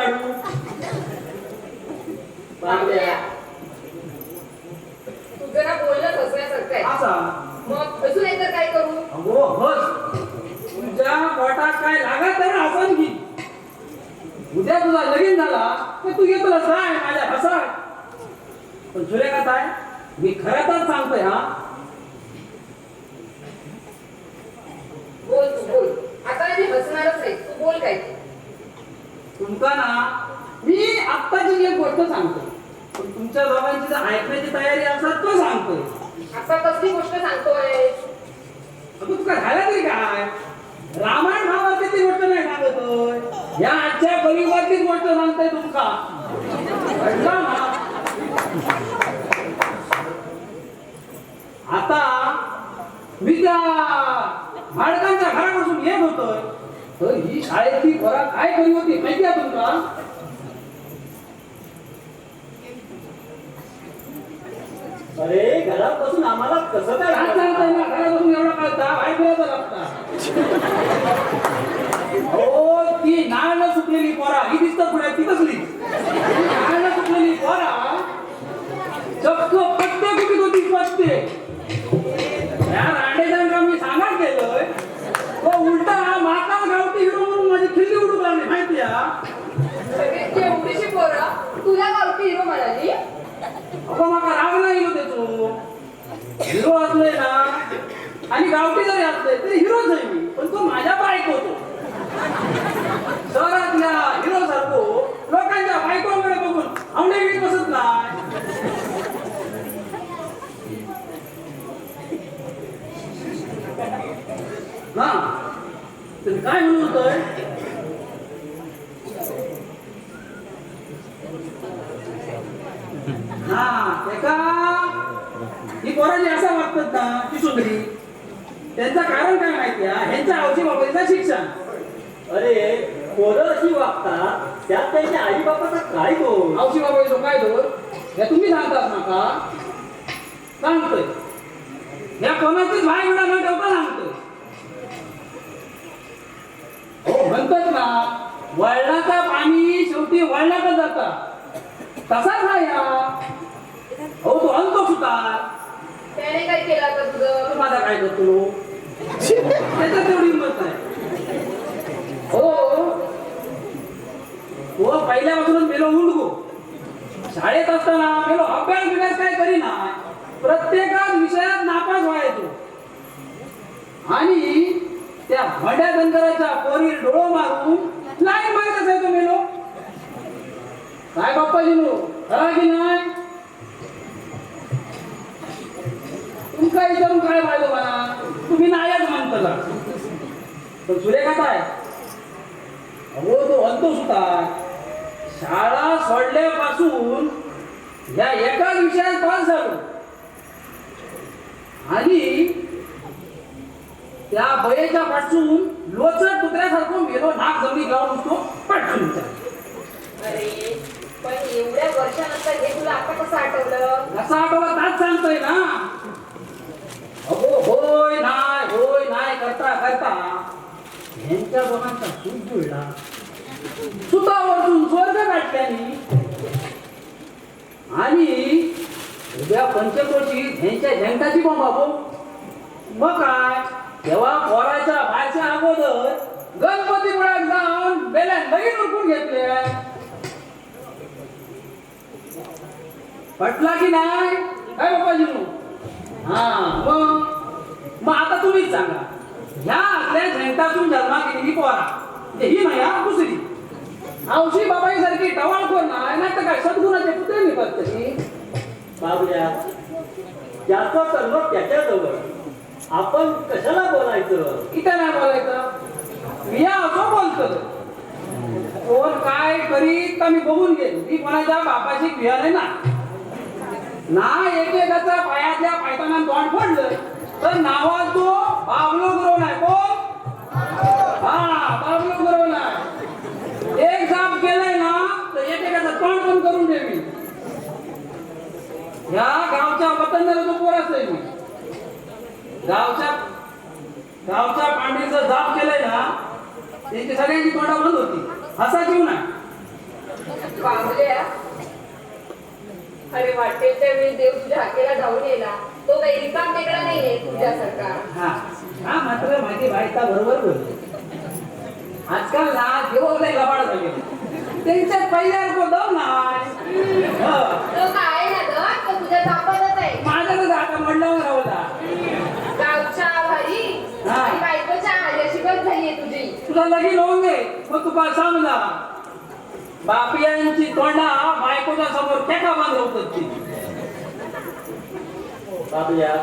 काढू बांगड्या तू जरा बोलणं हसण्यासारखं आहे. असा. मग अजून एकदा काय करू? अगो हस. तुझ्या पोटात काय लागत तर हसन की. उद्या तुझा लगीन झाला तर तू येतो काय माझ्या हसा पण सुरेखा काय मी खरं तर सांगतोय हा बोल तू बोल आता मी हसणारच नाही तू बोल काय ते. तुमका ना मी आत्ताची एक गोष्ट सांगतो पण तुमच्या दोघांची जर ऐकण्याची तयारी असतात तो सांगतोय. आता कसली गोष्ट सांगतोय? अगं तुका झालं तरी काय? रामायण भावाची गोष्ट नाही सांगतोय. या आजच्या कलियुगातलीच गोष्ट सांगतोय तुमका. आता मी त्या भाडकांच्या घरापासून येत होतोय. तर ही शाळेतली पोरा काय करी होती माहिती अरे घरापासून आम्हाला कसं काय घरापासून एवढा कळता लागता हो ती नाळ न सुटलेली पोरा ही दिसत पुढे ती कसली नाळ न सुटलेली पोरा चक्क पत्ते कुठे होती पत्ते तुला गावठी हिरो म्हणाली? अगं माका राग नाही येऊ देतो हिरो असले ना आणि गावठी जरी असले तरी हिरोच आहे मी पण तो माझ्या बायको होतो शहरातल्या हिरो सारखो लोकांच्या बायकोकडे बघून आवडे घेत बसत नाही. ना तर काय म्हणून होतोय? हा एका ही असं वागतात ना ती सुंदरी. त्यांचं कारण काय माहिती आहे? ह्यांच्या आवशी बाबतीचं शिक्षण. अरे पोरं अशी वागतात त्यात त्यांच्या आई बापाचा काय दोष? आवशी बाबतीचं काय दोर हे तुम्ही सांगतात ना का? सांगतोय. या कोणाचीच भाई विडा न ठेवता सांगतोय. हो म्हणतात ना वळणाचं पाणी शेवटी वळणाचं जाता. तसाच हा या हो तो अंतो सुतार त्याने काय केलं आता तो तुझं माझा काय करतो त्याच्यात तेवढी हिंमत नाही. हो. हो पहिल्यापासूनच मेलो उंडगो शाळेत असताना मेलो अभ्यास बिभ्यास काय करीना. प्रत्येकाच विषयात नापास व्हायचो. आणि त्या भड्या धनगराच्या पोरीर डोळो मारून लाईन मारत असायचो मेलो. काय बाप्पाजी नो खरा की नाही? तुमका विचारून काय पाहिजे मला तुम्ही नायच म्हणता पण सुरेखा काय अहो तो म्हणतो सुद्धा शाळा सोडल्यापासून या एकाच विषयात पास झालो. आणि त्या बयेच्या पासून लोचर कुत्र्यासारखं मेलो नाक जमिनी गाव नुसतो पटकन विचार. अरे पण एवढ्या वर्षानंतर हे तुला आता कसं आठवलं? कसा आठवला ताच सांगतोय ना. अगो होय नाय होय नाय करता करता. यांच्या दोघांचा सूट जुळला. सुतावरून स्वर्ग काढल्यानी आणि उद्या पंचकोशी ह्यांच्या झेंटाची बॉम्ब बाबू मग काय? तेव्हा पोराच्या बायच्या अगोदर गणपती मुळात जाऊन बेल्यान लगीन उरकून घेतले. पटला की नाही? काय बाबाजी हा मग? मग आता तुम्हीच सांगा. ह्या आपल्या झेंटातून जन्मा केलेली पोरा. म्हणजे ही नाही हा दुसरी औशी बाबाई सारखी टवाळखोर नाही नाही तर काय सद्गुणाचे पुत्रे निघत तशी. बाबड्या ज्याचा सर्व त्याच्याजवळ आपण कशाला बोलायचं? इथं नाही बोलायचं. मी असं बोलतो. कोण काय करीत का मी बघून घेईन. मी कोणाच्या बापाची नाही ना. ना एकेकाचा पायातल्या पायताना तोंड पडलं तर नावा तो बाबलो गुरव नाही कोण? हा बाबलो गुरव नाही एक जाप केलंय ना तर एकेकाचं तोंड पण करून देवी ह्या गावच्या पतंगाला तो पोर असतोय मी गावच्या गावच्या पांढरीचं जाप केलंय ना त्यांची सगळ्यांची तोंडा बंद होती. हसा जीव नाही अरे वाटेल त्यावेळी देव तुझ्या हाकेला धावून येला तो काही रिकाम टेकडा नाहीये तुझ्यासारखा. हा हा मात्र माझी बायका बरोबर बोलली आजकाल ना देव लय लबाड झाले. त्यांच्यात पहिल्या जाऊ नाही हं. तो काय ना ग? तो तुझ्या तापातच आहे. माझं तर आता मंडळावर राहता गावच्या भारी हा. आणि बायकोच्या आल्याची गत झालीये तुझी. तुला लगीन होऊन दे. मग तुका समजा बापियांची तोंडा बायकोच्या समोर फेका बंद होतात ती बाबल्या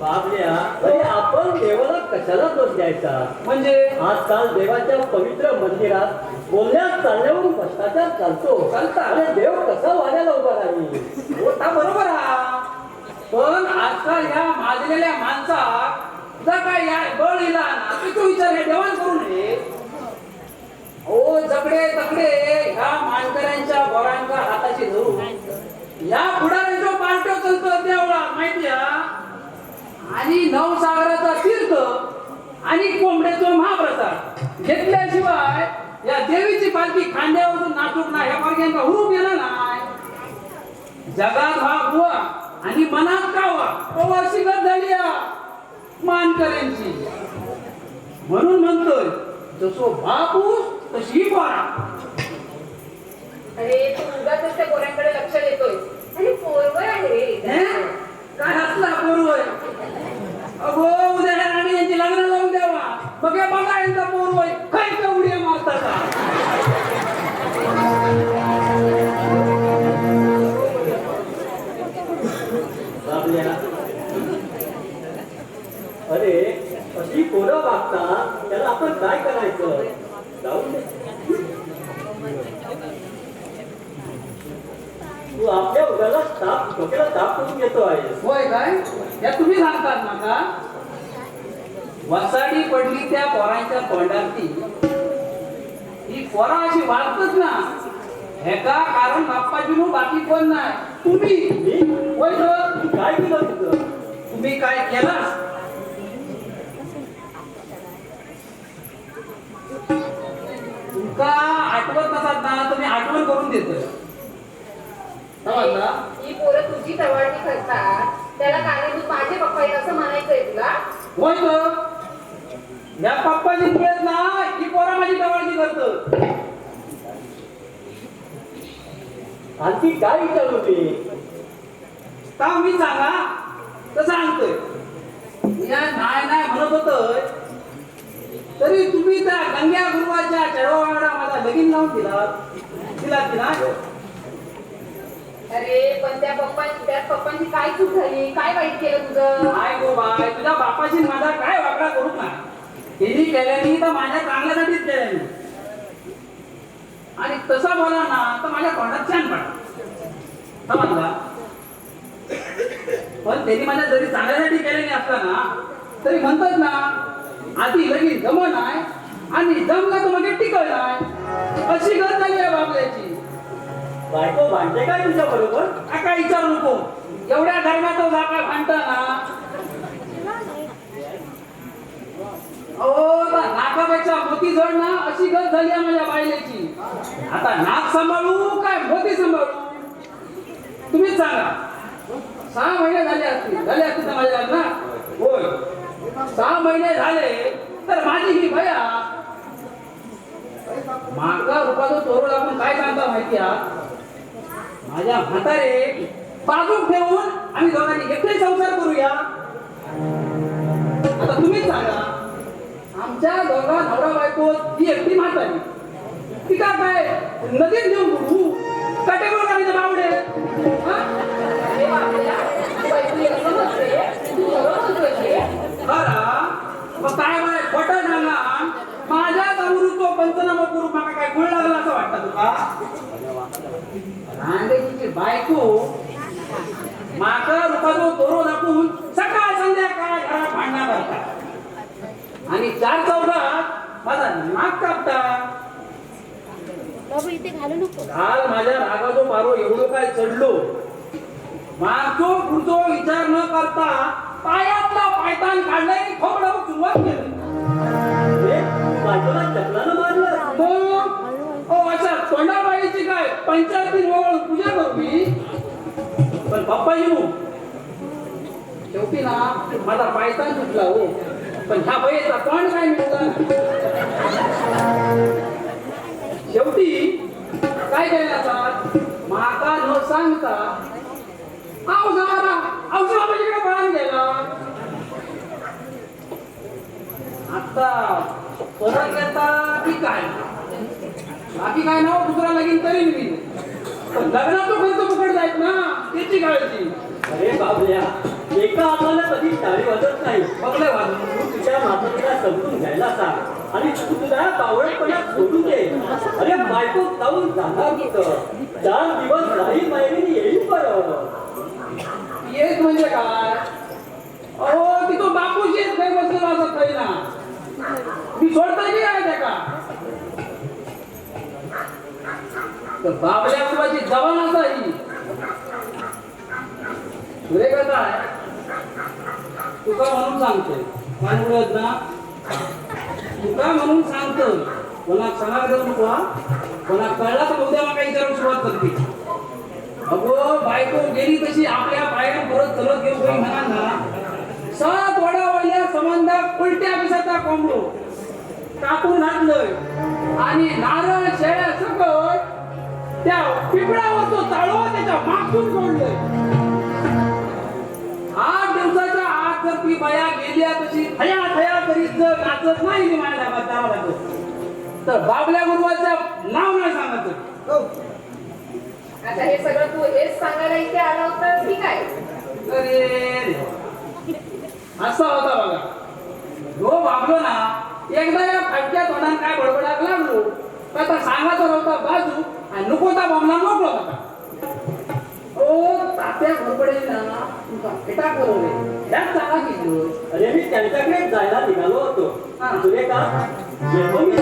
बाबल्या अरे आपण देवाला कशाला दोष द्यायचा? म्हणजे? आजकाल देवाच्या पवित्र मंदिरात बोलण्यात चालण्यावरून भ्रष्टाचार चालतो. चालता. अरे देव कसा वाण्याला उभा राहील? होता बरोबर हा. पण आजकाल ह्या माजलेल्या माणसाक जर काय या बळ इला ना तो विचार हे देवाण हो जगडे तकडे ह्या मानकऱ्यांच्या बोरांच्या हाताची धरू या पुढाऱ्यांचा पार्ट चलतो देवळा माहिती आणि नवसागराचा तीर्थ आणि कोंबड्याचा महाप्रसाद घेतल्याशिवाय या देवीची पालखी खांद्यावरून नाटूक ना ह्या मार्गांचा हुरूप गेला नाही. जगात हा बुवा आणि मनात कावा प्रवासी झाली मानकऱ्यांची. म्हणून म्हणतोय जसो बापूस तशी पोरा. अरे तू उगाच त्या पोरांकडे लक्ष देतोय आणि पोरवर आहे रे. हे? काय हसला पोरवय अगो उद्या राणी यांची लग्न लावून द्यावा. बघा बघा यांचा पोरवय काय केवढी मारता आठवत नसात ना तुम्ही आठवण करून देतोय. समजला ही पोरं तुझी टवाळणी करतात. त्याला कारणीभूत माझे पप्पा आहेत असं म्हणायचंय तुला. होय तर? या पप्पाची मुळेच ना ही पोरा माझी टवाळकी करत. आणखी काय विचारलो मी का मी सांगा. तर सांगतोय. या नाही नाही म्हणत होतोय. तरी तुम्ही त्या गंग्या गुरुवाच्या चढवाडा माझा लगीन लावून दिला. दिला की नाही? अरे पण त्या पप्पा त्या पप्पांची काय चूक झाली? काय वाईट केलं तुझं? काय गो बाय तुझ्या बापाशी माझा काय वाकडा करू ना त्यांनी केल्यानी तर माझ्या चांगल्यासाठीच केल्यानी. आणि तसा बोला ना तर माझ्या तोंडात छान पडा समजला? पण त्यांनी माझ्या जरी चांगल्यासाठी केल्याने असताना तरी म्हणतात ना आधी लगीन जम नाही आणि जमला तर मग टिकल नाही अशी गत झाली आहे बाबल्याची? बायको भांडते काय तुझ्या बरोबर? काय विचारू नको. एवढ्या धर्माचं जागा भांडताना ना- नाकापेक्षा मोती जड ना अशी गत झाली आहे माझ्या बायलेची. आता नाक सांभाळू काय मोती सांभाळू? तुम्हीच सांगा. सहा महिने झाले असतील झाले असतील ना माझ्या लग्नात. होय. सहा महिने झाले तर माझी ही भया. माका रुपाचं चोरू आपण काय सांगता माहिती माझ्या म्हातारे बाजूक ठेवून आम्ही दोघांनी एकटे संसार करूया. आता तुम्हीच सांगा आमच्या दोघा नवरा बायको ती एकटी म्हातारी. ती का काय नदीत घेऊन बुडू काटेकोर करायचे बावडे. हा? खरं काय बाय खोटं सांगा माझ्या दामरूचो पंचनामा करू. मला काय गुळ लागला असं वाटतं तुका? रांडेची बायको माका रुपाचो तोरो दाखवून सकाळ संध्याकाळ घरात भांडणा करतात. आणि चार चौकात माझा नाक कापता घालू नको. काल माझ्या रागाचो पारो एवढं काय चढलो? मागचो पुढचो विचार न करता पायातला पायतान काढलाय खोबडावर सुरुवात केली. हे, तू बायकोला काय? मारलं पंचायती जवळ पूजा करू पण पप्पा येऊ. शेवटी ना माझा पायतान सुटला हो. पण ह्या बाईचा तोंड काय मिळाला शेवटी काय केलं आता? माका न सांगता आव जरा औषधा म्हणजे पळान गेला. आता परत येता की काय बाकी काय ना दुसरा लगीन करीन मी. पण लग्नात खर्च फुकट जायत ना त्याची काळजी. अरे बाबल्या एका आपल्याला कधी टाळी वाजत नाही. बघले वाजून तू तुझ्या मातृला समजून घ्यायला सांग. आणि तू तुझ्या कावळेपणात सोडू दे. अरे बायको जाऊन जाणार चार दिवस राही मायरीने येईल बरं येत म्हणजे काय अहो ती तो बापूशी येत काही बसलेला असत काही ना ती सोडता नाही आहे त्या तर बाबल्या कुलाची जवान असा ही. तुरे कसा आहे. तुका म्हणून सांगतोय. काय म्हणत ना तुका म्हणून सांगतो कोणाक सांगायला जाऊ नको हा? कोणाक कळला तर उद्या मला विचारून सुरुवात करते. अगो बायको गेली तशी आपल्या बाहेर परत चलत गेलो काही म्हणा ना? सात वडावल्या संबंधात उलट्या पिसाचा कोंबडो. कापून घातलंय आणि नारळ शेळ्या सकट त्या पिपळावर तो चाळवा त्याच्या मागून सोडलंय. आठ दिवसाच्या आत जर ती बाया गेल्या तशी थया थया करीत जर नाचत नाही माझ्या जावं लागत तर बाबल्या गुरुवाचं नाव नाही सांगायचं आता हे सगळं तू हेच सांगायला इथे आला होता ठीक आहे. अरे असा होता बघा. जो बाबलो ना एकदा या फाटक्या तोंडात काय बडबडाक लागलो तर आता सांगायचा होता बाजू आणि नुकोता बॉम्बला मोकळो होता ओ तात्या घोरपडे ना तुमचा फेटा करवले त्यात चाला की अरे मी त्यांच्याकडे जायला निघालो होतो. हा. तुझे का येतो मी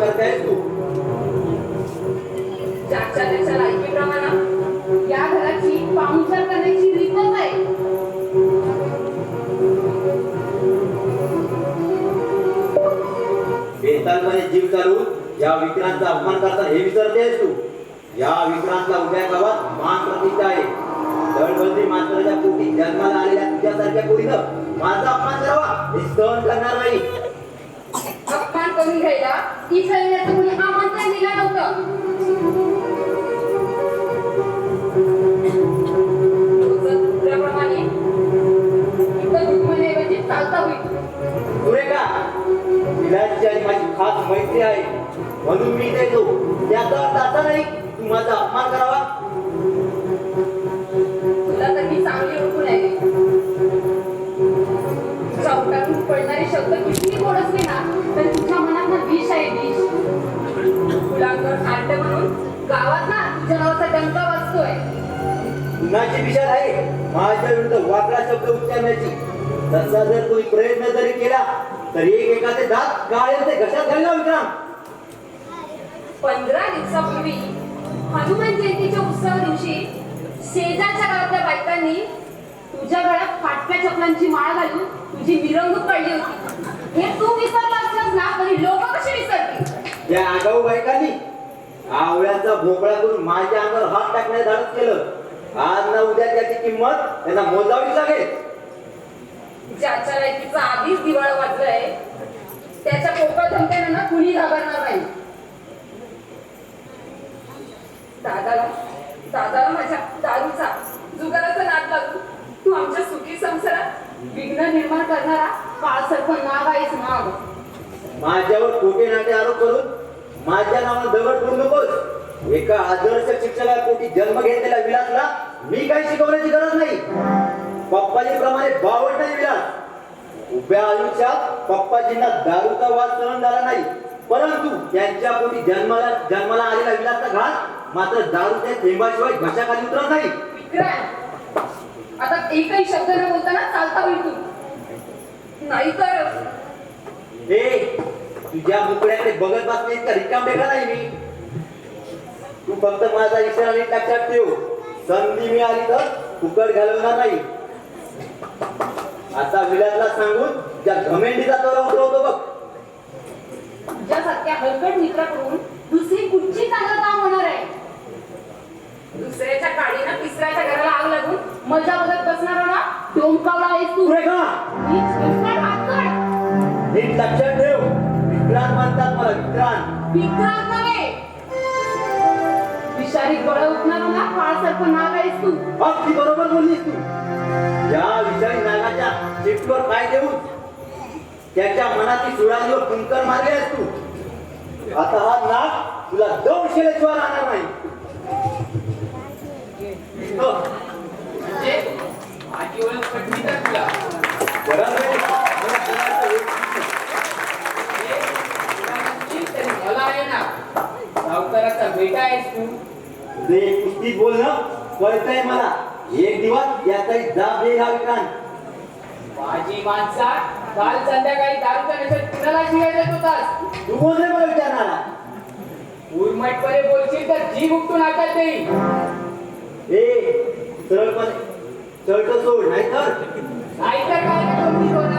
मनाचा तू या घराची पाहुणचार करण्याची रीतच आहे जीव चालवून या विक्रांतचा अपमान करतात हे विसरतेस तू. या विक्रांतला उभ्या गावात मान प्रतिष्ठा आहे. दळबंदी मास्तराच्या पोटी जन्माला आलेल्या तुझ्यासारख्या पोरीनं माझा अपमान करावा हे सहन करणार नाही. अपमान घ्यायला ती येण्याचं कोणी आमंत्रण दिलं नव्हतं. पंधरा दिवसापूर्वी हनुमान जयंतीच्या उत्सवा दिवशी शेजारच्या गावातल्या बायकांनी तुझ्या गळ्यात फाटक्या चपलांची माळ घालून तुझी मिरवणूक काढली होती. हे तू विसरला असलास ना तरी लोक कशी विसरतील? या आगाऊ बायकांनी आवळ्याचा भोपळा करून माझ्या अंगावर हात टाकण्यास धाडस केलं. आज ना उद्या त्याची किंमत त्यांना मोजावी लागेल. ज्याच्या लायकीचा आधीच दिवाळ वाजलाय त्याच्या पोकळ धमक्यानं ना कुणी घाबरणार नाही. दादाला. दादाला माझ्या दारूचा जुगाराचा नाद लागू तू आमच्या सुखी संसारात विघ्न निर्माण करणारा काळसर्प नाग आहेस नाग माझ्यावर खोटे नाटे आरोप करून माझ्या नावानं दगड करू नकोस. एका आदर्श शिक्षकापोटी जन्म घेतलेल्या विलासला मी काही शिकवण्याची गरज नाही. पप्पाजी प्रमाणे बावट नाही विलास. उभ्या आयुष्यात पप्पाजींना दारूचा वाद सहन झाला नाही. परंतु त्यांच्या पोटी जन्माला जन्माला आलेला विलासचा घात मात्र दारूच्या थेंबाशिवाय घशाखाली उतरत नाही. आता एकही शब्द न बोलताना चालता होईल तू. नाहीतर. हे तुझ्या मुकड्याकडे बघत बसणे इतका रिकाम बेगा नाही मी. तू फक्त माझा इशारा नीट लक्षात ठेव. संधी मिळाली तर फुकट घालवणार नाही. आता विलासला सांगून ज्या घमेंडीचा तोरा उतरवतो बघ. तुझ्यासारख्या हलकट मित्राकडून दुसरी कुठची चांगलं काम होणार आहे? दुसऱ्याच्या काडीनं तिसऱ्याच्या घराला आग लागून मजा बघत बसणार ना आहेस तू. पुढे का? हात काढ. नीट लक्षात ठेव. विक्रांत म्हणतात मला विक्रांत विक्रांत नव्हे. विषारी गळ उठणार ना काळसर्प नाग आहेस तू. अगदी बरोबर बोललीस तू. या विषयी नागाच्या चिठ्ठीवर काय देऊ त्याच्या मनातील सुडांवर कुंकर मारले आहेस तू. आता हा नाग तुला दोन शिवाय राहणार नाही हो, म्हणजे माझी ओळख पटली तर तुला बरं रे. मला बोलायचं होत नाही. हे विक्रांतची तरी मला आहे ना सावकाराचा बेटा आहेस तू तुझे कुस्तीत बोलणं कळतंय मला. एक दिवस याचाही जाब येईल हा विक्रांत माझी माणसा काल संध्याकाळी दारूच्या नशेत कुणाला शिवाय होतास? तू कोण रे मला विचारणारा. उर्मटपणे बोलशील तर जीभ उपटून हातात देईल ए सरळपणे शर्ट सोड नाहीतर? नाहीतर काय? रे कोणती